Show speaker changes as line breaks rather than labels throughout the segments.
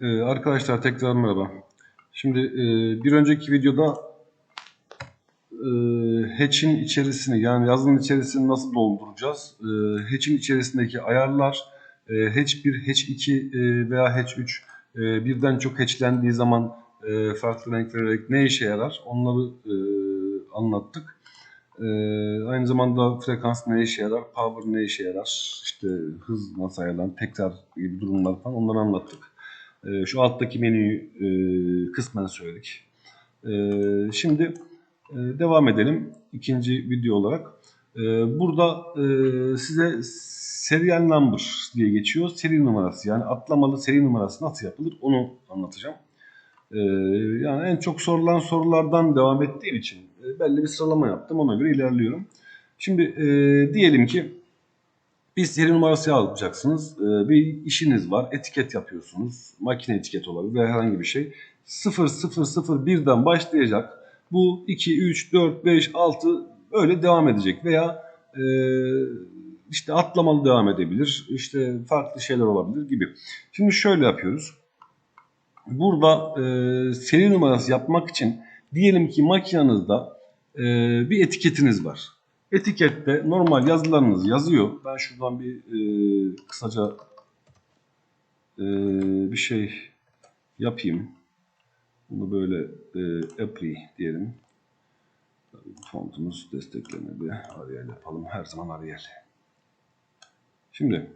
Ee, arkadaşlar tekrar merhaba. Şimdi e, bir önceki videoda e, hatch'in içerisini yani yazının içerisini nasıl dolduracağız? E, hatch'in içerisindeki ayarlar, e, hatch 1, hatch 2 e, veya hatch 3 e, birden çok hatchlendiği zaman e, farklı renk vererek ne işe yarar? Onları e, anlattık. E, aynı zamanda frekans ne işe yarar, power ne işe yarar, işte hız nasıl ayarlanır, tekrar gibi durumlar falan onları anlattık. E, şu alttaki menüyü e, kısmen söyledik. E, şimdi e, devam edelim ikinci video olarak. E, burada e, size serial number diye geçiyor. Seri numarası yani atlamalı seri numarası nasıl yapılır onu anlatacağım. Yani en çok sorulan sorulardan devam ettiğim için e, belli bir sıralama yaptım. Ona göre ilerliyorum. Şimdi diyelim ki bir seri numarası yazacaksınız. E, bir işiniz var. Etiket yapıyorsunuz. Makine etiket olabilir veya herhangi bir şey. 0001'den başlayacak. Bu 2, 3, 4, 5, 6 öyle devam edecek. Veya e, işte atlamalı devam edebilir. İşte farklı şeyler olabilir gibi. Şimdi şöyle yapıyoruz. Burada e, seri numarası yapmak için diyelim ki makinenizde e, bir etiketiniz var. Etikette normal yazılarınız yazıyor. Ben şuradan bir e, kısaca e, bir şey yapayım. Bunu böyle e, apply diyelim. Fontumuz desteklemedi. Arial yapalım. Her zaman Arial. Şimdi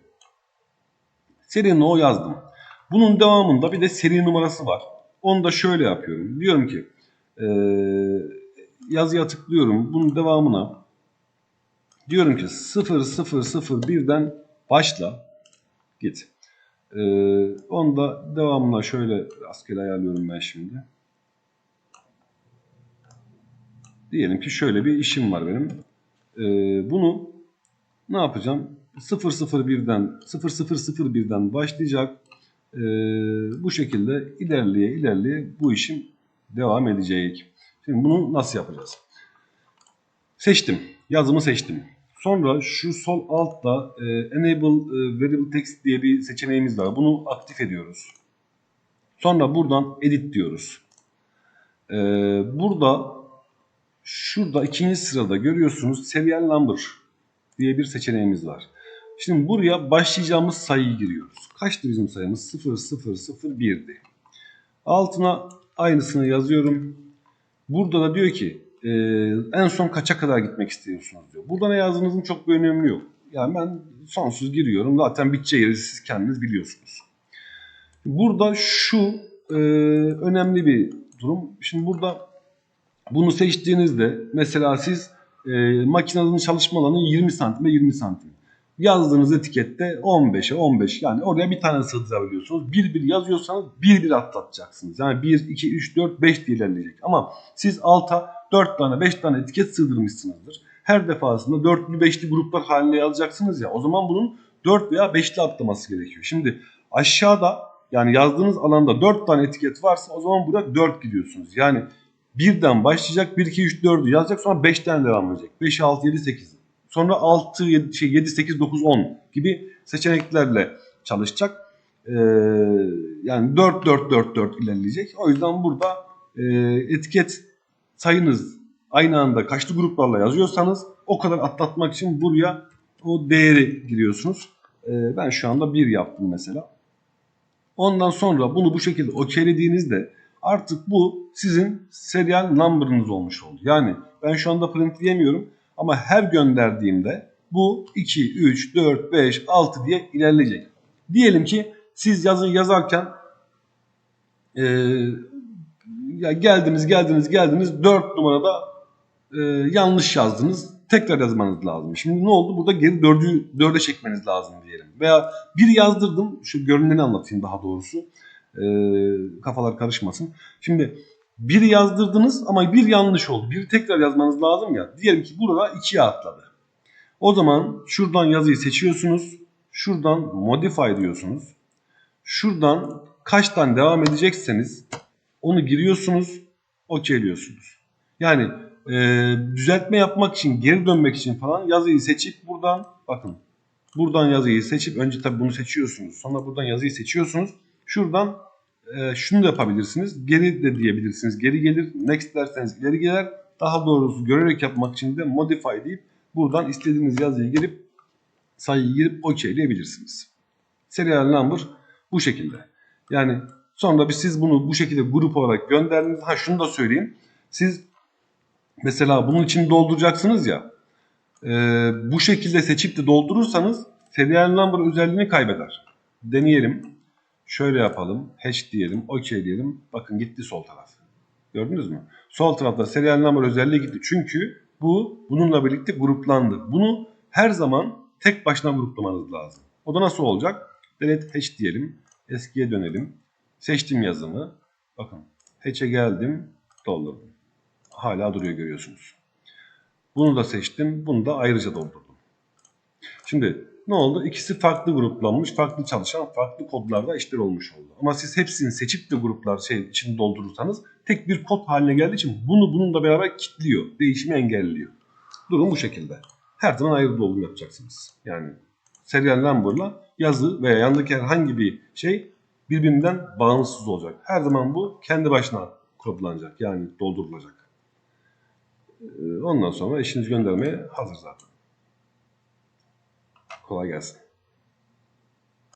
seri no yazdım. Bunun devamında bir de seri numarası var. Onu da şöyle yapıyorum. Diyorum ki e, yazıya tıklıyorum. Bunun devamına diyorum ki 0001'den başla git. E, onu da devamına şöyle rastgele ayarlıyorum ben şimdi. Diyelim ki şöyle bir işim var benim. E, bunu ne yapacağım? 001'den 0001'den başlayacak. Ee, bu şekilde ilerleye ilerleye bu işim devam edecek. Şimdi bunu nasıl yapacağız? Seçtim. Yazımı seçtim. Sonra şu sol altta e, Enable e, Variable Text diye bir seçeneğimiz var. Bunu aktif ediyoruz. Sonra buradan Edit diyoruz. Ee, burada şurada ikinci sırada görüyorsunuz Serial Number diye bir seçeneğimiz var. Şimdi buraya başlayacağımız sayıyı giriyoruz. Kaçtı bizim sayımız? 0001'di. Altına aynısını yazıyorum. Burada da diyor ki e, en son kaça kadar gitmek istiyorsunuz diyor. Burada ne yazdığınızın çok bir önemi yok. Yani ben sonsuz giriyorum. Zaten biteceği yeri siz kendiniz biliyorsunuz. Burada şu e, önemli bir durum. Şimdi burada bunu seçtiğinizde mesela siz e, makinenizin çalışma alanı 20 santim ve 20 santim. Yazdığınız etikette 15'e 15 yani oraya bir tane sığdırabiliyorsunuz. Bir bir yazıyorsanız bir bir atlatacaksınız. Yani 1, 2, 3, 4, 5 diye ilerleyecek. Ama siz alta 4 tane 5 tane etiket sığdırmışsınızdır. Her defasında 4'lü 5'li gruplar haline yazacaksınız ya. O zaman bunun 4 veya 5'li atlaması gerekiyor. Şimdi aşağıda yani yazdığınız alanda 4 tane etiket varsa o zaman burada 4 gidiyorsunuz. Yani birden başlayacak 1, 2, 3, 4'ü yazacak sonra 5'ten devam edecek. 5, 6, 7, 8. Sonra 6, 7, şey 7, 8, 9, 10 gibi seçeneklerle çalışacak. Ee, yani 4, 4, 4, 4 ilerleyecek. O yüzden burada e, etiket sayınız aynı anda kaçlı gruplarla yazıyorsanız o kadar atlatmak için buraya o değeri giriyorsunuz. Ee, ben şu anda 1 yaptım mesela. Ondan sonra bunu bu şekilde okeylediğinizde artık bu sizin serial number'ınız olmuş oldu. Yani ben şu anda printleyemiyorum ama her gönderdiğimde bu 2, 3, 4, 5, 6 diye ilerleyecek. Diyelim ki siz yazıyı yazarken e, ya geldiniz geldiniz geldiniz 4 numarada e, yanlış yazdınız. Tekrar yazmanız lazım. Şimdi ne oldu? Burada geri 4'ü 4'e çekmeniz lazım diyelim. Veya bir yazdırdım. Şu görüneni anlatayım daha doğrusu. E, kafalar karışmasın. Şimdi bir yazdırdınız ama bir yanlış oldu. Bir tekrar yazmanız lazım ya. Diyelim ki burada ikiye atladı. O zaman şuradan yazıyı seçiyorsunuz. Şuradan modify diyorsunuz. Şuradan kaçtan devam edecekseniz onu giriyorsunuz. Okeyliyorsunuz. Yani e, düzeltme yapmak için, geri dönmek için falan yazıyı seçip buradan bakın. Buradan yazıyı seçip önce tabi bunu seçiyorsunuz. Sonra buradan yazıyı seçiyorsunuz. Şuradan e, şunu da yapabilirsiniz. Geri de diyebilirsiniz. Geri gelir. Next derseniz ileri gelir. Daha doğrusu görerek yapmak için de modify deyip buradan istediğiniz yazıyı girip sayıyı girip okeyleyebilirsiniz. Serial number bu şekilde. Yani sonra bir siz bunu bu şekilde grup olarak gönderdiniz. Ha şunu da söyleyeyim. Siz mesela bunun için dolduracaksınız ya. e, bu şekilde seçip de doldurursanız serial number özelliğini kaybeder. Deneyelim. Şöyle yapalım. Hash diyelim. OK diyelim. Bakın gitti sol taraf. Gördünüz mü? Sol tarafta serial number özelliği gitti. Çünkü bu bununla birlikte gruplandı. Bunu her zaman tek başına gruplamanız lazım. O da nasıl olacak? Delete hash diyelim. Eskiye dönelim. Seçtim yazımı. Bakın hash'e geldim. Doldurdum. Hala duruyor görüyorsunuz. Bunu da seçtim. Bunu da ayrıca doldurdum. Şimdi ne oldu? İkisi farklı gruplanmış, farklı çalışan, farklı kodlarda işler olmuş oldu. Ama siz hepsini seçip de gruplar şey için doldurursanız tek bir kod haline geldiği için bunu bununla beraber kilitliyor. Değişimi engelliyor. Durum bu şekilde. Her zaman ayrı dolum yapacaksınız. Yani serial number'la yazı veya yandaki herhangi bir şey birbirinden bağımsız olacak. Her zaman bu kendi başına kodlanacak. Yani doldurulacak. Ee, Ondan sonra eşiniz göndermeye hazır zaten. Kolay gelsin.